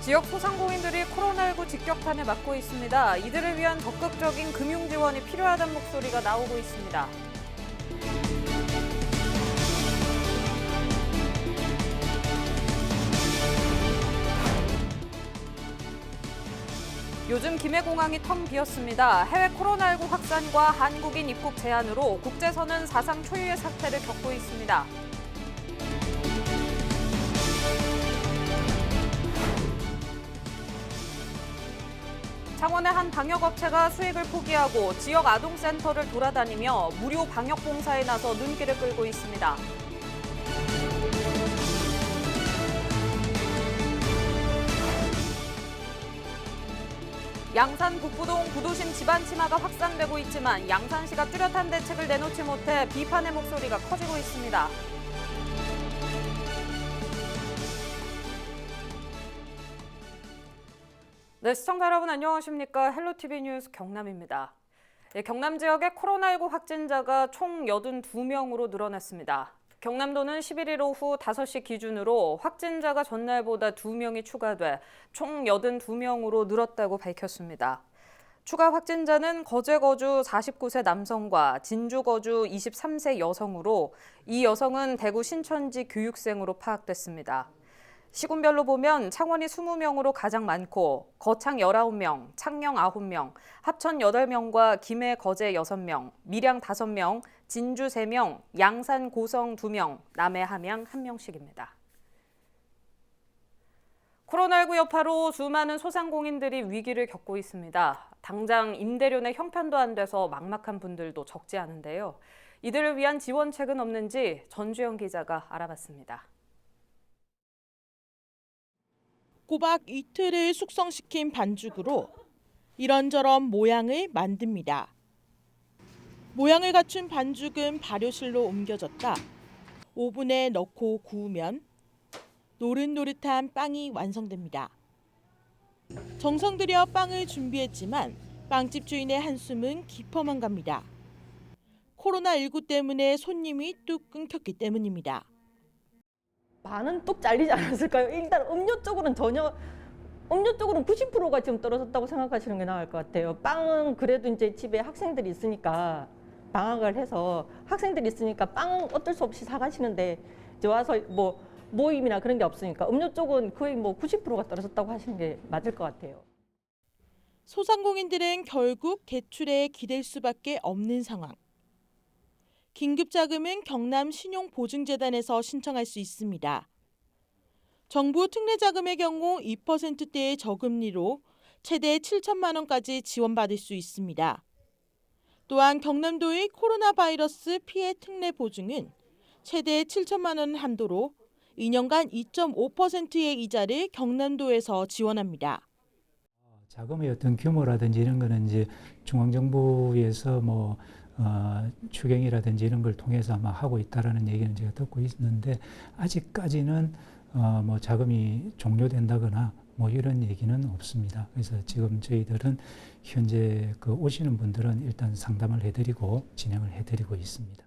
지역 소상공인들이 코로나19 직격탄을 맞고 있습니다. 이들을 위한 적극적인 금융 지원이 필요하다는 목소리가 나오고 있습니다. 요즘 김해공항이 텅 비었습니다. 해외 코로나19 확산과 한국인 입국 제한으로 국제선은 사상 초유의 사태를 겪고 있습니다. 창원의 한 방역업체가 수익을 포기하고 지역 아동센터를 돌아다니며 무료 방역 봉사에 나서 눈길을 끌고 있습니다. 양산 북부동 구도심 집안 침하가 확산되고 있지만 양산시가 뚜렷한 대책을 내놓지 못해 비판의 목소리가 커지고 있습니다. 네, 시청자 여러분 안녕하십니까? 헬로티비 뉴스 경남입니다. 예, 경남 지역의 코로나19 확진자가 총 82명으로 늘어났습니다. 경남도는 11일 오후 5시 기준으로 확진자가 전날보다 2명이 추가돼 총 82명으로 늘었다고 밝혔습니다. 추가 확진자는 거제 거주 49세 남성과 진주 거주 23세 여성으로 이 여성은 대구 신천지 교육생으로 파악됐습니다. 시군별로 보면 창원이 20명으로 가장 많고 거창 19명, 창녕 9명, 합천 8명과 김해 거제 6명, 밀양 5명, 진주 3명, 양산 고성 2명, 남해 함양 1명씩입니다. 코로나19 여파로 수많은 소상공인들이 위기를 겪고 있습니다. 당장 임대료 내 형편도 안 돼서 막막한 분들도 적지 않은데요. 이들을 위한 지원책은 없는지 전주영 기자가 알아봤습니다. 꼬박 이틀을 숙성시킨 반죽으로 이런저런 모양을 만듭니다. 모양을 갖춘 반죽은 발효실로 옮겨졌다. 오븐에 넣고 구우면 노릇노릇한 빵이 완성됩니다. 정성 들여 빵을 준비했지만 빵집 주인의 한숨은 깊어만 갑니다. 코로나19 때문에 손님이 뚝 끊겼기 때문입니다. 반은 뚝 잘리지 않았을까요? 일단 음료 쪽으로는 전혀 음료 쪽으로는 90%가 지금 떨어졌다고 생각하시는 게 나을 것 같아요. 빵은 그래도 이제 집에 학생들이 있으니까 방학을 해서 학생들이 있으니까 빵 어쩔 수 없이 사가시는데 이제 와서 뭐 모임이나 그런 게 없으니까 음료 쪽은 거의 뭐 90%가 떨어졌다고 하시는 게 맞을 것 같아요. 소상공인들은 결국 대출에 기댈 수밖에 없는 상황. 긴급 자금은 경남 신용보증재단에서 신청할 수 있습니다. 정부 특례 자금의 경우 2%대의 저금리로 최대 7천만 원까지 지원받을 수 있습니다. 또한 경남도의 코로나 바이러스 피해 특례 보증은 최대 7천만 원 한도로 2년간 2.5%의 이자를 경남도에서 지원합니다. 자금의 어떤 규모라든지 이런 거는 이제 중앙정부에서 뭐 어, 추경이라든지 이런 걸 통해서 아마 하고 있다라는 얘기는 제가 듣고 있는데 아직까지는 어, 뭐 자금이 종료된다거나 뭐 이런 얘기는 없습니다. 그래서 지금 저희들은 현재 그 오시는 분들은 일단 상담을 해드리고 진행을 해드리고 있습니다.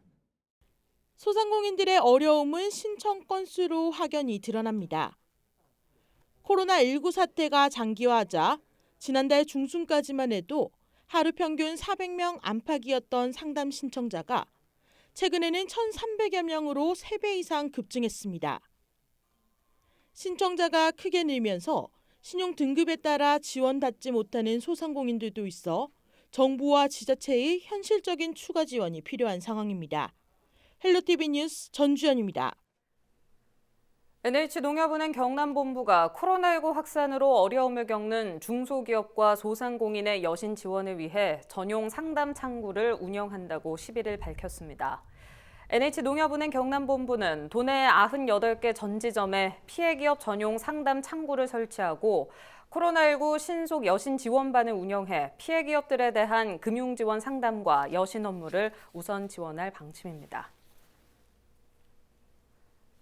소상공인들의 어려움은 신청 건수로 확연히 드러납니다. 코로나19 사태가 장기화하자 지난달 중순까지만 해도 하루 평균 400명 안팎이었던 상담 신청자가 최근에는 1,300여 명으로 3배 이상 급증했습니다. 신청자가 크게 늘면서 신용 등급에 따라 지원받지 못하는 소상공인들도 있어 정부와 지자체의 현실적인 추가 지원이 필요한 상황입니다. 헬로티비 뉴스 전주현입니다. NH농협은행 경남본부가 코로나19 확산으로 어려움을 겪는 중소기업과 소상공인의 여신 지원을 위해 전용 상담 창구를 운영한다고 11일 밝혔습니다. NH농협은행 경남본부는 도내 98개 전지점에 피해기업 전용 상담 창구를 설치하고 코로나19 신속 여신 지원반을 운영해 피해기업들에 대한 금융지원 상담과 여신 업무를 우선 지원할 방침입니다.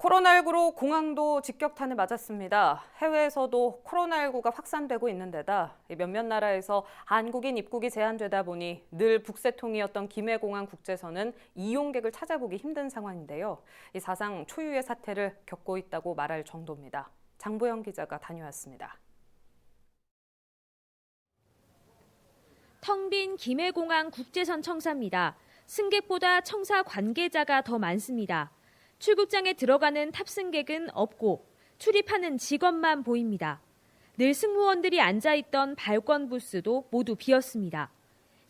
코로나19로 공항도 직격탄을 맞았습니다. 해외에서도 코로나19가 확산되고 있는 데다 몇몇 나라에서 한국인 입국이 제한되다 보니 늘 북새통이었던 김해공항 국제선은 이용객을 찾아보기 힘든 상황인데요. 이 사상 초유의 사태를 겪고 있다고 말할 정도입니다. 장보영 기자가 다녀왔습니다. 텅 빈 김해공항 국제선 청사입니다. 승객보다 청사 관계자가 더 많습니다. 출국장에 들어가는 탑승객은 없고 출입하는 직원만 보입니다. 늘 승무원들이 앉아있던 발권 부스도 모두 비었습니다.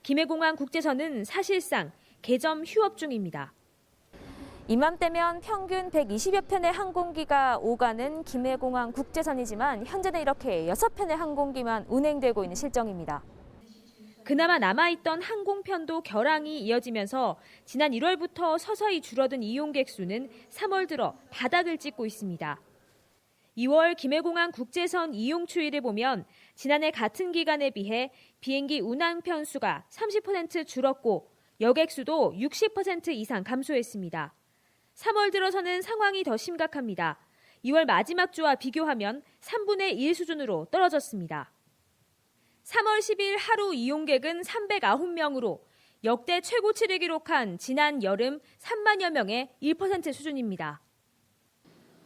김해공항 국제선은 사실상 개점 휴업 중입니다. 이맘때면 평균 120여 편의 항공기가 오가는 김해공항 국제선이지만 현재는 이렇게 6편의 항공기만 운행되고 있는 실정입니다. 그나마 남아있던 항공편도 결항이 이어지면서 지난 1월부터 서서히 줄어든 이용객 수는 3월 들어 바닥을 찍고 있습니다. 2월 김해공항 국제선 이용 추이를 보면 지난해 같은 기간에 비해 비행기 운항 편수가 30% 줄었고 여객 수도 60% 이상 감소했습니다. 3월 들어서는 상황이 더 심각합니다. 2월 마지막 주와 비교하면 3분의 1 수준으로 떨어졌습니다. 3월 10일 하루 이용객은 309명으로 역대 최고치를 기록한 지난 여름 3만여 명의 1% 수준입니다.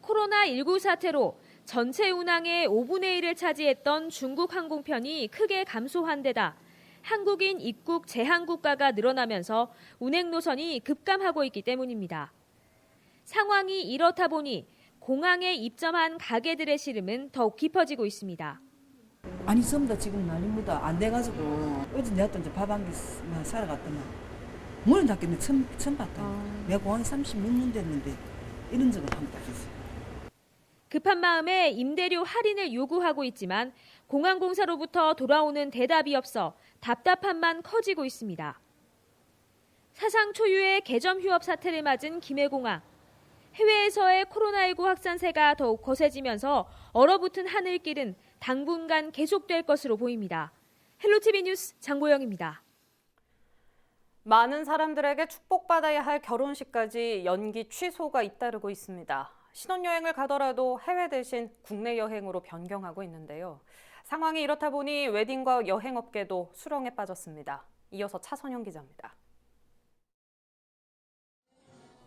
코로나19 사태로 전체 운항의 5분의 1을 차지했던 중국 항공편이 크게 감소한 데다 한국인 입국 제한 국가가 늘어나면서 운행 노선이 급감하고 있기 때문입니다. 상황이 이렇다 보니 공항에 입점한 가게들의 시름은 더욱 깊어지고 있습니다. 아니 전부 다 지금 난리입니다. 안 돼가지고 어제 내가 또 이제 밥 한 개 사러 갔더니 문을 닫겠네 처음 처음 봤다. 내가 공항에 36년 됐는데 이런 적은 한 번도 없었어요. 급한 마음에 임대료 할인을 요구하고 있지만 공항공사로부터 돌아오는 대답이 없어 답답함만 커지고 있습니다. 사상 초유의 개점 휴업 사태를 맞은 김해공항. 해외에서의 코로나19 확산세가 더욱 거세지면서 얼어붙은 하늘길은 당분간 계속될 것으로 보입니다. 헬로티비 뉴스 장보영입니다. 많은 사람들에게 축복받아야 할 결혼식까지 연기 취소가 잇따르고 있습니다. 신혼여행을 가더라도 해외 대신 국내 여행으로 변경하고 있는데요. 상황이 이렇다 보니 웨딩과 여행업계도 수렁에 빠졌습니다. 이어서 차선영 기자입니다.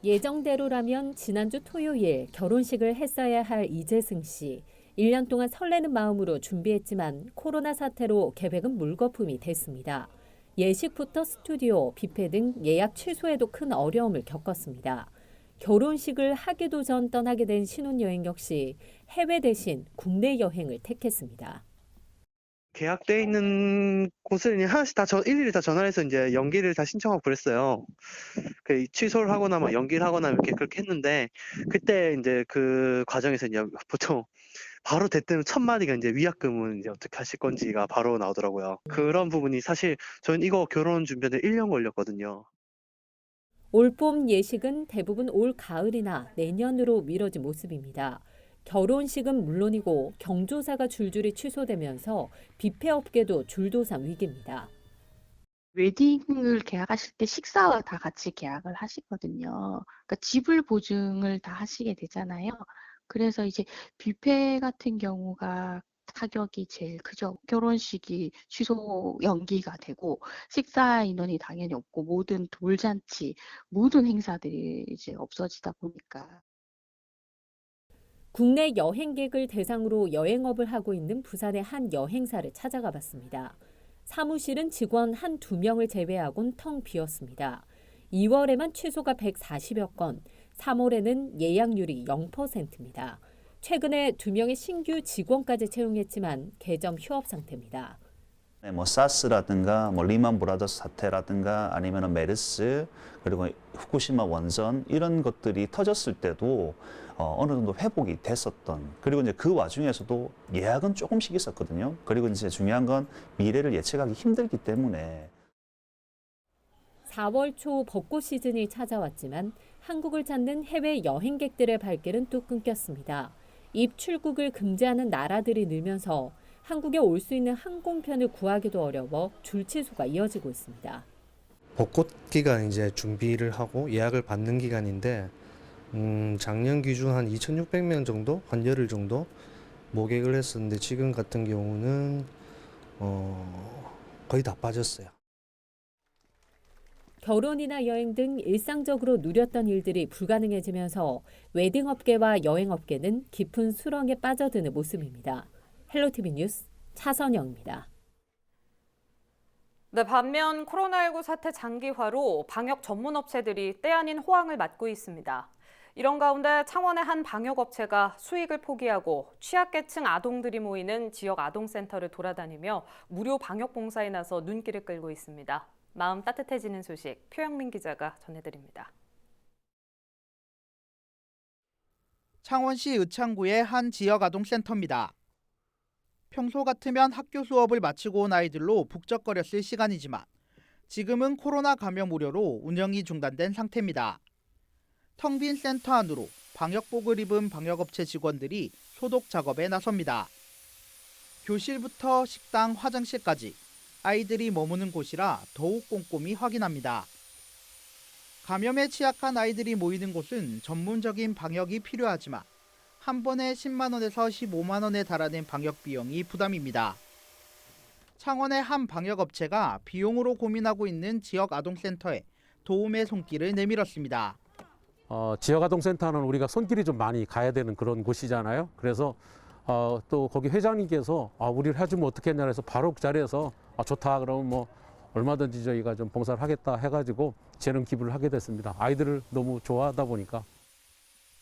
예정대로라면 지난주 토요일 결혼식을 했어야 할 이재승 씨. 1년 동안 설레는 마음으로 준비했지만 코로나 사태로 계획은 물거품이 됐습니다. 예식부터 스튜디오, 뷔페 등 예약 취소에도 큰 어려움을 겪었습니다. 결혼식을 하기도 전 떠나게 된 신혼여행 역시 해외 대신 국내 여행을 택했습니다. 계약돼 있는 곳을 하나씩 다 저, 일일이 다 전화해서 이제 연기를 다 신청하고 그랬어요. 그 취소를 하거나 막 연기를 하거나 이렇게 그렇게 했는데 그때 이제 그 과정에서 이제 보통 바로 대뜸 첫 마디가 이제 위약금은 이제 어떻게 하실 건지가 바로 나오더라고요. 그런 부분이 사실 저는 이거 결혼 준비하는데 1년 걸렸거든요. 올봄 예식은 대부분 올 가을이나 내년으로 미뤄진 모습입니다. 결혼식은 물론이고 경조사가 줄줄이 취소되면서 뷔페 업계도 줄도산 위기입니다. 웨딩을 계약하실 때 식사와 다 같이 계약을 하시거든요. 그러니까 지불 보증을 다 하시게 되잖아요. 그래서 이제 뷔페 같은 경우가 타격이 제일 크죠. 결혼식이 취소 연기가 되고 식사 인원이 당연히 없고 모든 돌잔치, 모든 행사들이 이제 없어지다 보니까 국내 여행객을 대상으로 여행업을 하고 있는 부산의 한 여행사를 찾아가 봤습니다. 사무실은 직원 한 두 명을 제외하곤 텅 비었습니다. 2월에만 취소가 140여 건, 3월에는 예약률이 0%입니다. 최근에 두 명의 신규 직원까지 채용했지만 개점 휴업 상태입니다. 네, 뭐 사스라든가 뭐 리만 브라더스 사태라든가 아니면 메르스 그리고 후쿠시마 원전 이런 것들이 터졌을 때도 어, 어느 정도 회복이 됐었던 그리고 이제 그 와중에서도 예약은 조금씩 있었거든요. 그리고 이제 중요한 건 미래를 예측하기 힘들기 때문에 4월 초 벚꽃 시즌이 찾아왔지만 한국을 찾는 해외 여행객들의 발길은 또 끊겼습니다. 입출국을 금지하는 나라들이 늘면서 한국에 올 수 있는 항공편을 구하기도 어려워 줄 취소가 이어지고 있습니다. 벚꽃 기간 이제 준비를 하고 예약을 받는 기간인데 음, 작년 기준 한 2,600명 정도, 한 열흘 정도 모객을 했었는데 지금 같은 경우는 어, 거의 다 빠졌어요. 결혼이나 여행 등 일상적으로 누렸던 일들이 불가능해지면서 웨딩업계와 여행업계는 깊은 수렁에 빠져드는 모습입니다. 헬로티비 뉴스 차선영입니다. 네, 반면 코로나19 사태 장기화로 방역 전문 업체들이 때 아닌 호황을 맞고 있습니다. 이런 가운데 창원의 한 방역업체가 수익을 포기하고 취약계층 아동들이 모이는 지역 아동센터를 돌아다니며 무료 방역 봉사에 나서 눈길을 끌고 있습니다. 마음 따뜻해지는 소식 표영민 기자가 전해드립니다. 창원시 의창구의 한 지역 아동센터입니다. 평소 같으면 학교 수업을 마치고 온 아이들로 북적거렸을 시간이지만 지금은 코로나 감염 우려로 운영이 중단된 상태입니다. 텅 빈 센터 안으로 방역복을 입은 방역업체 직원들이 소독 작업에 나섭니다. 교실부터 식당, 화장실까지 아이들이 머무는 곳이라 더욱 꼼꼼히 확인합니다. 감염에 취약한 아이들이 모이는 곳은 전문적인 방역이 필요하지만 한 번에 10만 원에서 15만 원에 달하는 방역 비용이 부담입니다. 창원의 한 방역 업체가 비용으로 고민하고 있는 지역 아동센터에 도움의 손길을 내밀었습니다. 어, 지역아동센터는 우리가 손길이 좀 많이 가야 되는 그런 곳이잖아요. 그래서 어, 또 거기 회장님께서 아, 우리를 해주면 어떻겠냐 해서 바로 그 자리에서 아, 좋다 그러면 뭐 얼마든지 저희가 좀 봉사를 하겠다 해가지고 재능 기부를 하게 됐습니다. 아이들을 너무 좋아하다 보니까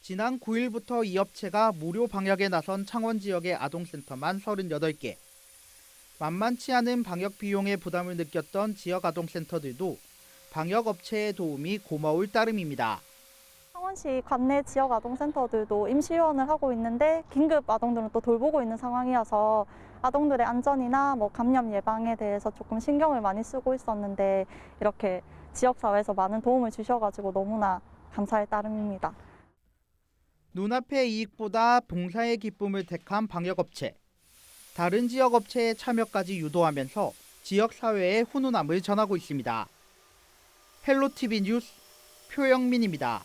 지난 9일부터 이 업체가 무료 방역에 나선 창원 지역의 아동센터만 38개. 만만치 않은 방역 비용의 부담을 느꼈던 지역 아동센터들도 방역 업체의 도움이 고마울 따름입니다. 창원시 관내 지역 아동센터들도 임시휴원을 하고 있는데 긴급 아동들은 또 돌보고 있는 상황이어서 아동들의 안전이나 뭐 감염 예방에 대해서 조금 신경을 많이 쓰고 있었는데 이렇게 지역사회에서 많은 도움을 주셔가지고 너무나 감사의 따름입니다. 눈앞의 이익보다 봉사의 기쁨을 택한 방역업체. 다른 지역 업체의 참여까지 유도하면서 지역 사회에 훈훈함을 전하고 있습니다. 헬로티비 뉴스 표영민입니다.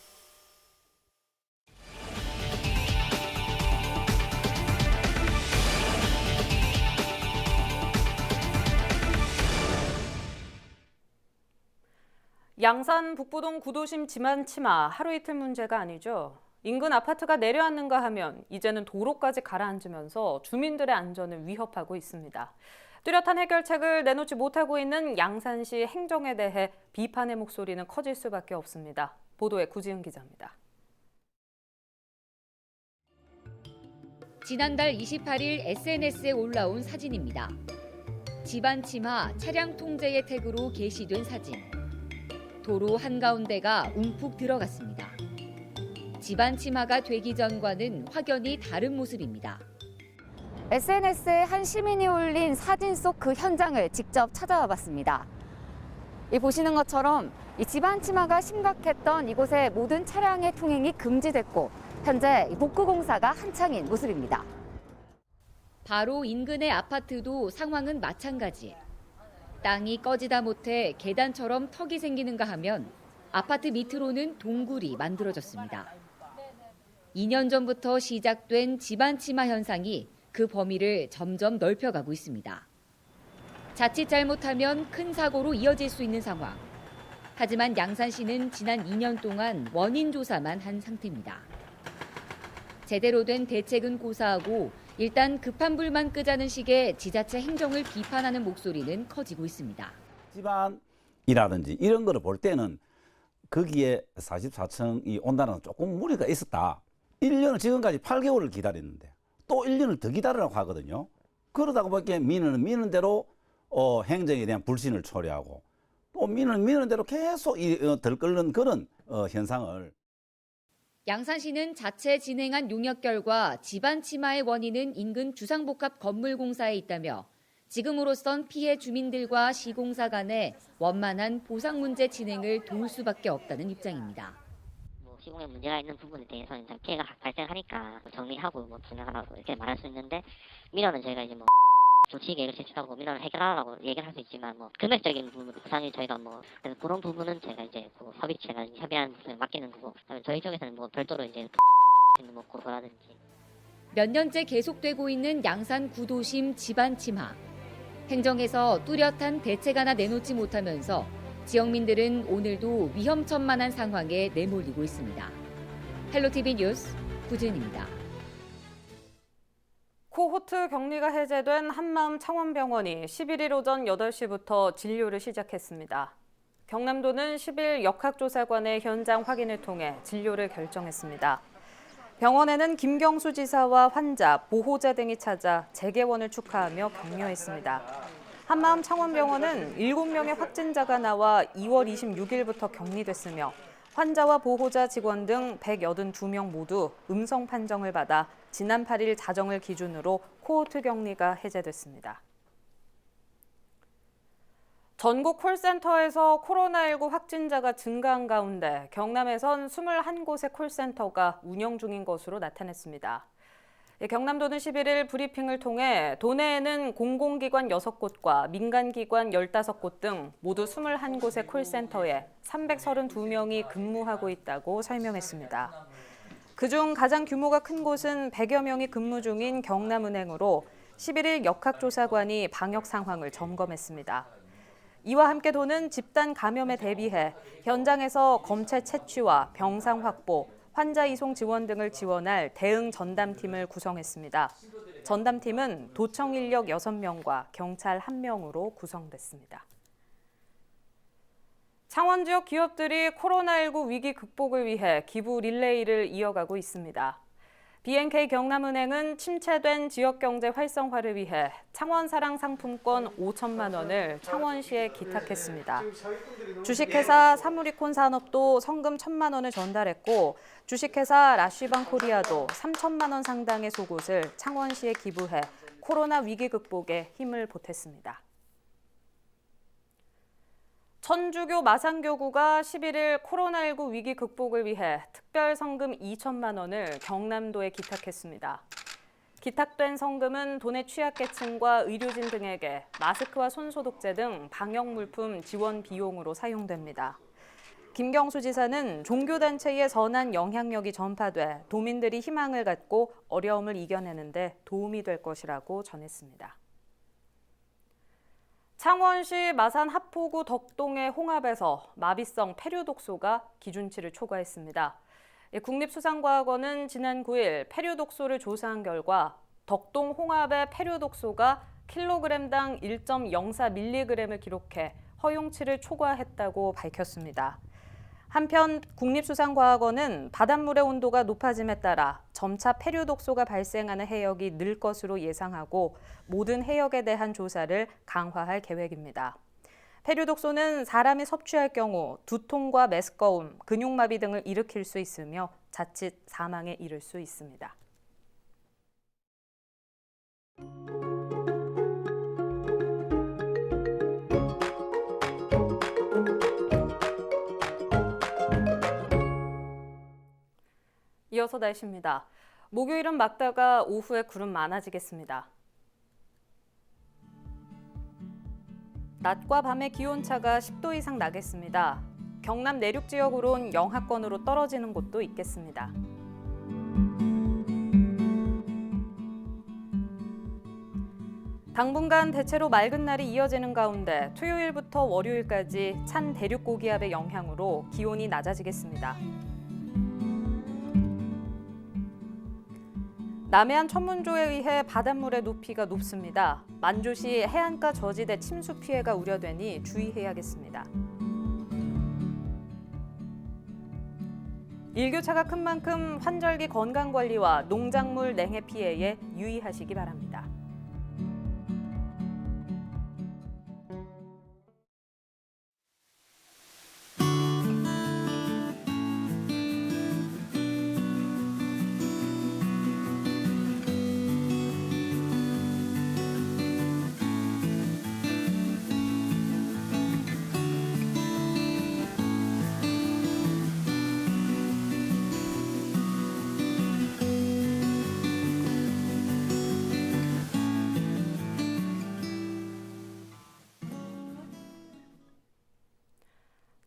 양산 북부동 구도심 지만치마 하루 이틀 문제가 아니죠. 인근 아파트가 내려앉는가 하면 이제는 도로까지 가라앉으면서 주민들의 안전을 위협하고 있습니다. 뚜렷한 해결책을 내놓지 못하고 있는 양산시 행정에 대해 비판의 목소리는 커질 수밖에 없습니다. 보도에 구지은 기자입니다. 지난달 28일 SNS에 올라온 사진입니다. 집안 치마 차량 통제의 태그로 게시된 사진. 도로 한가운데가 움푹 들어갔습니다. 집안 치마가 되기 전과는 확연히 다른 모습입니다. SNS에 한 시민이 올린 사진 속 그 현장을 직접 찾아와 봤습니다. 이 보시는 것처럼 이 집안 치마가 심각했던 이곳의 모든 차량의 통행이 금지됐고 현재 복구 공사가 한창인 모습입니다. 바로 인근의 아파트도 상황은 마찬가지. 땅이 꺼지다 못해 계단처럼 턱이 생기는가 하면 아파트 밑으로는 동굴이 만들어졌습니다. 2년 전부터 시작된 집안 치마 현상이 그 범위를 점점 넓혀가고 있습니다. 자칫 잘못하면 큰 사고로 이어질 수 있는 상황. 하지만 양산시는 지난 2년 동안 원인 조사만 한 상태입니다. 제대로 된 대책은 고사하고 일단 급한 불만 끄자는 식의 지자체 행정을 비판하는 목소리는 커지고 있습니다. 집안이라든지 이런 거를 볼 때는 거기에 44층이 온다는 건 조금 무리가 있었다. 1년을 지금까지 8개월을 기다렸는데 또 1년을 더 기다리라고 하거든요. 그러다가 보니까 미는 미는 대로 어, 행정에 대한 불신을 초래하고 또 미는 미는 대로 계속 이, 어, 들끓는 그런 어, 현상을 양산시는 자체 진행한 용역 결과 집안 치마의 원인은 인근 주상복합 건물 공사에 있다며 지금으로선 피해 주민들과 시공사 간의 원만한 보상 문제 진행을 도울 수밖에 없다는 입장입니다. 뭐 시공에 문제가 있는 부분에 대해서는 피해가 발생하니까 정리하고 뭐 진행하라고 이렇게 말할 수 있는데 민원은 저희가 이제 뭐 계획을 제출하고 민원을 해결하라고 얘기를 할 수 있지만 뭐 금액적인 부분 부상이 저희가 뭐 그런 부분은 제가 이제 그 협의체가 부분에 맡기는 거고 그다음에 저희 쪽에서는 뭐 별도로 이제 뭐 그거라든지 몇 년째 계속되고 있는 양산 구도심 집안 침하. 행정에서 뚜렷한 대책 하나 내놓지 못하면서 지역민들은 오늘도 위험천만한 상황에 내몰리고 있습니다. 헬로티비 뉴스 구준입니다. 코호트 격리가 해제된 한마음 창원병원이 11일 오전 8시부터 진료를 시작했습니다. 경남도는 10일 역학조사관의 현장 확인을 통해 진료를 결정했습니다. 병원에는 김경수 지사와 환자, 보호자 등이 찾아 재개원을 축하하며 격려했습니다. 한마음 창원병원은 7명의 확진자가 나와 2월 26일부터 격리됐으며 환자와 보호자 직원 등 182명 모두 음성 판정을 받아 지난 8일 자정을 기준으로 코호트 격리가 해제됐습니다. 전국 콜센터에서 코로나19 확진자가 증가한 가운데 경남에선 21곳의 콜센터가 운영 중인 것으로 나타났습니다. 예, 경남도는 11일 브리핑을 통해 도내에는 공공기관 6곳과 민간기관 15곳 등 모두 21곳의 콜센터에 332명이 근무하고 있다고 설명했습니다. 그중 가장 규모가 큰 곳은 100여 명이 근무 중인 경남은행으로 11일 역학조사관이 방역 상황을 점검했습니다. 이와 함께 도는 집단 감염에 대비해 현장에서 검체 채취와 병상 확보, 환자 이송 지원 등을 지원할 대응 전담팀을 구성했습니다. 전담팀은 도청 인력 6명과 경찰 1명으로 구성됐습니다. 창원 지역 기업들이 코로나19 위기 극복을 위해 기부 릴레이를 이어가고 있습니다. BNK 경남은행은 침체된 지역 경제 활성화를 위해 창원 사랑 상품권 5천만 원을 창원시에 기탁했습니다. 주식회사 사무리콘 산업도 성금 1천만 원을 전달했고 주식회사 라쉬방 코리아도 3천만 원 상당의 속옷을 창원시에 기부해 코로나 위기 극복에 힘을 보탰습니다. 천주교 마산교구가 11일 코로나19 위기 극복을 위해 특별 성금 2천만 원을 경남도에 기탁했습니다. 기탁된 성금은 도내 취약계층과 의료진 등에게 마스크와 손소독제 등 방역 물품 지원 비용으로 사용됩니다. 김경수 지사는 종교단체의 선한 영향력이 전파돼 도민들이 희망을 갖고 어려움을 이겨내는데 도움이 될 것이라고 전했습니다. 창원시 마산 하포구 덕동의 홍합에서 마비성 폐류 독소가 기준치를 초과했습니다. 예, 국립수산과학원은 지난 9일 폐류 독소를 조사한 결과 덕동 홍합의 폐류 독소가 킬로그램당 1.04mg을 기록해 허용치를 초과했다고 밝혔습니다. 한편 국립수산과학원은 바닷물의 온도가 높아짐에 따라 점차 폐류 독소가 발생하는 해역이 늘 것으로 예상하고 모든 해역에 대한 조사를 강화할 계획입니다. 폐류 독소는 사람이 섭취할 경우 두통과 메스꺼움, 근육마비 등을 일으킬 수 있으며 자칫 사망에 이를 수 있습니다. 이어서 날씨입니다. 목요일은 막다가 오후에 구름 많아지겠습니다. 낮과 밤의 기온차가 10도 이상 나겠습니다. 경남 내륙 지역으론 영하권으로 떨어지는 곳도 있겠습니다. 당분간 대체로 맑은 날이 이어지는 가운데 토요일부터 월요일까지 찬 대륙 고기압의 영향으로 기온이 낮아지겠습니다. 남해안 천문조에 의해 바닷물의 높이가 높습니다. 만조시 해안가 저지대 침수 피해가 우려되니 주의해야겠습니다. 일교차가 큰 만큼 환절기 건강관리와 농작물 냉해 피해에 유의하시기 바랍니다.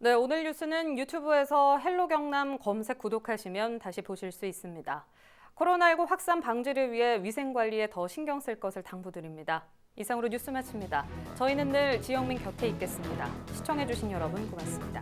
네, 오늘 뉴스는 유튜브에서 헬로 경남 검색 구독하시면 다시 보실 수 있습니다. 코로나19 확산 방지를 위해 위생 관리에 더 신경 쓸 것을 당부드립니다. 이상으로 뉴스 마칩니다. 저희는 늘 지영민 곁에 있겠습니다. 시청해주신 여러분 고맙습니다.